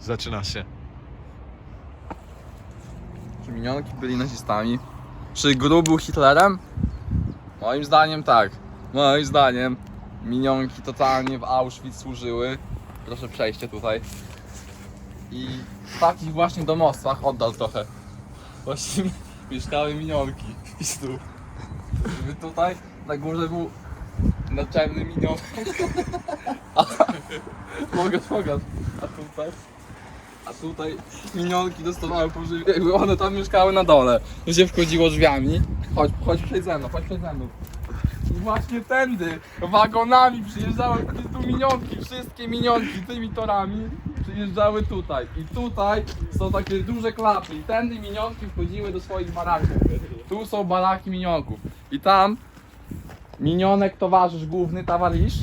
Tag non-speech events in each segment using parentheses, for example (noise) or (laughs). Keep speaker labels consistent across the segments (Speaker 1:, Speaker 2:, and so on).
Speaker 1: Zaczyna się.
Speaker 2: Czy minionki byli nazistami? Czy Gru był Hitlerem? Moim zdaniem tak. Moim zdaniem minionki totalnie w Auschwitz służyły. Proszę przejście tutaj. I w takich właśnie domostwach oddal trochę. Właśnie (laughs) mieszkały minionki. I tu. Żeby tutaj na górze był naczelny minionek. (laughs) A, (laughs) mogę, mogę. A tutaj? A tutaj minionki dostawały pożywienie, one tam mieszkały na dole. Tu się wchodziło drzwiami. Chodź, chodź przejdź ze mną, chodź przejdź ze mną. I właśnie tędy, wagonami przyjeżdżały tu minionki, wszystkie minionki tymi torami przyjeżdżały tutaj. I tutaj są takie duże klapy i tędy minionki wchodziły do swoich baraków. Tu są baraki minionków. I tam minionek towarzysz główny, towarzysz,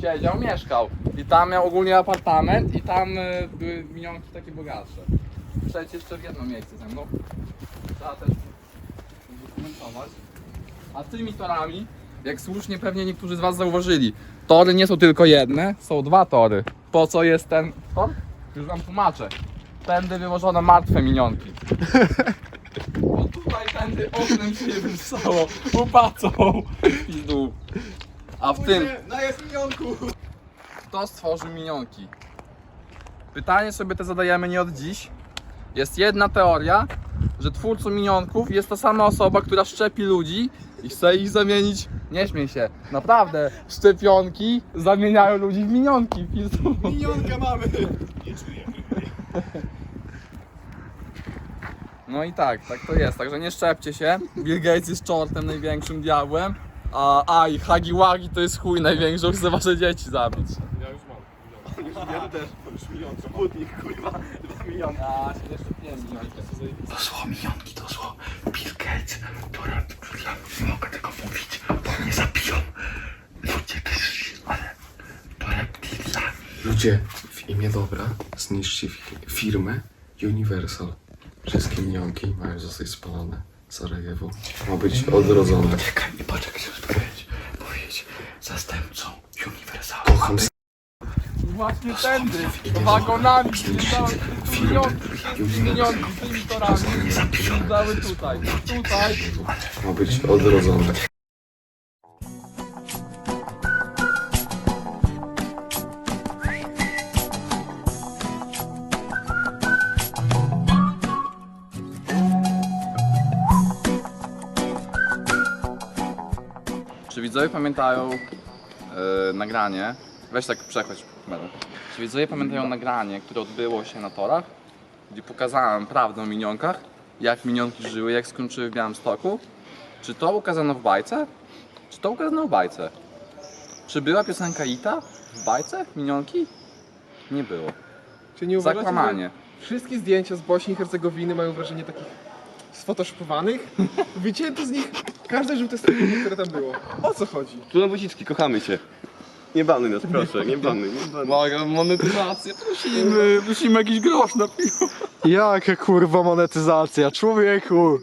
Speaker 2: siedział, mieszkał. I tam miał ogólnie apartament i tam e, były minionki takie bogatsze. Przejdź jeszcze w jedno miejsce ze mną. Trzeba też dokumentować. A tymi torami, jak słusznie pewnie niektórzy z Was zauważyli, tory nie są tylko jedne, są dwa tory. Po co jest ten tor? Już Wam tłumaczę. Tędy wywożono martwe minionki. (laughs) Bo tutaj tędy oknem się wyrzucało, upacą i dół. A w tym...
Speaker 1: No jest minionku!
Speaker 2: Kto stworzył minionki? Pytanie sobie te zadajemy nie od dziś. Jest jedna teoria, że twórcą minionków jest ta sama osoba, która szczepi ludzi i chce ich zamienić. Nie śmiej się, naprawdę. Szczepionki zamieniają ludzi w minionki. Pizdu.
Speaker 1: Minionka mamy!
Speaker 2: No i tak, tak to jest. Także nie szczepcie się. Bill Gates jest czortem, największym diabłem. A, a i Hagi Wagi to jest chuj największy, chce wasze dzieci zabić.
Speaker 1: Ja też. Już minionka. Sputnik, kurwa. Dwa minionki.
Speaker 2: Ja się nie szczepiłem minionki.
Speaker 3: Doszło minionki, doszło Bill Gates, która, ja nie mogę tego mówić, bo mnie zabiją. Ludzie też, ale to reptilianie. Ludzie, w imię dobra zniszczcie fi- firmę Universal. Wszystkie minionki mają zostać spalone. Sarajewo ma być odrodzone. Poczekaj, poczekaj, chcę powiedzieć. Universal. Kocham
Speaker 2: Właśnie tędy, wagonami minionki, minionki tymi torami przyjeżdżały tutaj. Tutaj
Speaker 3: ma być odrodzone.
Speaker 2: Czy widzowie pamiętają e, nagranie? Weź tak przechodź. Melu. Czy widzowie pamiętają nagranie, które odbyło się na torach? Gdzie pokazałem prawdę o minionkach, jak minionki żyły, jak skończyły w Białymstoku? Czy to ukazano w bajce? Czy to ukazano w bajce? Czy była piosenka Ita w bajce? Minionki? Nie było.
Speaker 1: Czy nie uważacie,
Speaker 2: Zakłamanie.
Speaker 1: że wszystkie zdjęcia z Bośni i Hercegowiny mają wrażenie takich sfotoshopowanych? (laughs) Wycięto z nich każde żółte stroniki, które tam było. O co chodzi?
Speaker 4: Tu Wójcicki, kochamy cię. Nie banuj nas, proszę, nie banuj, nie banuj.
Speaker 2: Uwaga, monetyzację, prosimy, musimy jakiś grosz na piwo.
Speaker 5: Jaka kurwa monetyzacja, człowieku!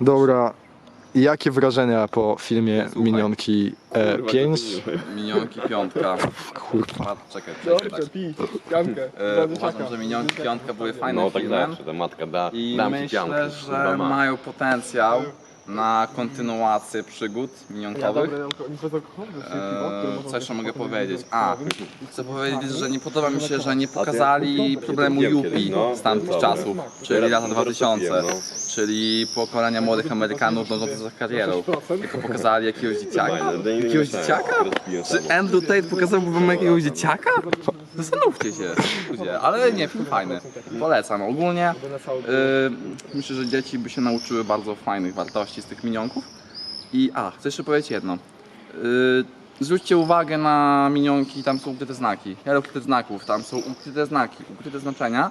Speaker 5: Dobra, jakie wrażenia po filmie
Speaker 2: Słuchaj.
Speaker 5: Minionki e,
Speaker 4: Kurwa,
Speaker 5: 5?
Speaker 4: to nie wiem.
Speaker 2: Minionki piątka.
Speaker 5: Kurwa.
Speaker 2: A, czekaj, czekaj, tak.
Speaker 1: Pij, piankę,
Speaker 2: E, uważam, że minionki piątka były fajnym
Speaker 4: No tak
Speaker 2: filmem
Speaker 4: zawsze, ta matka da,
Speaker 2: i
Speaker 4: dam ci
Speaker 2: myślę,
Speaker 4: piankę,
Speaker 2: że
Speaker 4: kurwa, ma.
Speaker 2: mają potencjał na kontynuację przygód minionkowych. Eee, co jeszcze mogę powiedzieć? A, chcę powiedzieć, że nie podoba mi się, że nie pokazali problemu
Speaker 4: no,
Speaker 2: z tamtych czasów, czyli lata 2000,
Speaker 4: no.
Speaker 2: Czyli pokolenia młodych Amerykanów dążących za karierą. Tylko pokazali jakiegoś dzieciaka. Jakiegoś dzieciaka? Czy. Andrew Tate pokazałby wam jakiegoś dzieciaka? Zastanówcie się, ludzie. ale nie, film fajny. Polecam. Ogólnie yy, myślę, że dzieci by się nauczyły bardzo fajnych wartości z tych minionków. I a, chcę jeszcze powiedzieć jedno. Yy, zwróćcie uwagę na minionki, tam są ukryte znaki. Ja ukryte znaków, tam są ukryte znaki, ukryte znaczenia.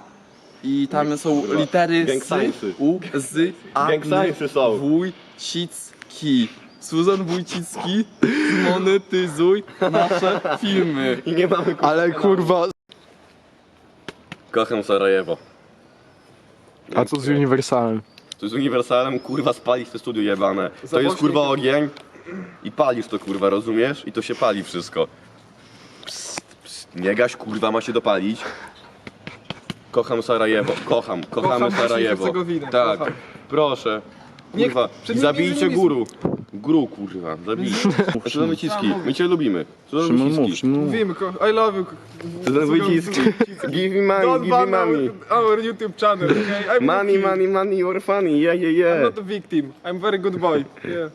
Speaker 2: I tam są litery
Speaker 4: Gang
Speaker 2: S,
Speaker 4: science'y.
Speaker 2: U, Z, A,
Speaker 4: Gang science'y są.
Speaker 2: Wójcicki. Suzan Wójcicki, monetyzuj nasze filmy.
Speaker 4: I nie mamy kurwa.
Speaker 5: Ale kurwa,
Speaker 4: Kocham Sarajewo.
Speaker 5: a co z Uniwersalem?
Speaker 4: To z Uniwersalem kurwa spalić to studio jebane. To jest kurwa ogień i palisz to kurwa, rozumiesz? I to się pali wszystko. Psst, psst. Nie gaś kurwa, ma się dopalić. Kocham Sarajewo, kocham, kochamy
Speaker 1: Kocham i
Speaker 4: Sarajewo.
Speaker 1: Hercegowinę,
Speaker 4: Tak,
Speaker 1: kocham.
Speaker 4: proszę.
Speaker 1: Niech-
Speaker 4: Kurwa,
Speaker 1: przed
Speaker 4: zabijcie
Speaker 1: między innymi-
Speaker 4: guru. Guru, kurwa, zabijcie. (laughs) Co za wyciski? My cię lubimy. Co za
Speaker 5: Szymon mów,
Speaker 4: wyciski?
Speaker 5: Szymon mów.
Speaker 1: Mówimy, ko- I love you. ko-
Speaker 4: Co za wyciski? Give me money,
Speaker 1: Don't
Speaker 4: give me
Speaker 1: ban our,
Speaker 4: money.
Speaker 1: our YouTube channel, okay? I'm
Speaker 4: Money,
Speaker 1: you.
Speaker 4: money, money, you're funny, yeah, yeah,
Speaker 1: I'm
Speaker 4: yeah.
Speaker 1: not a victim. I'm very good boy. Yeah.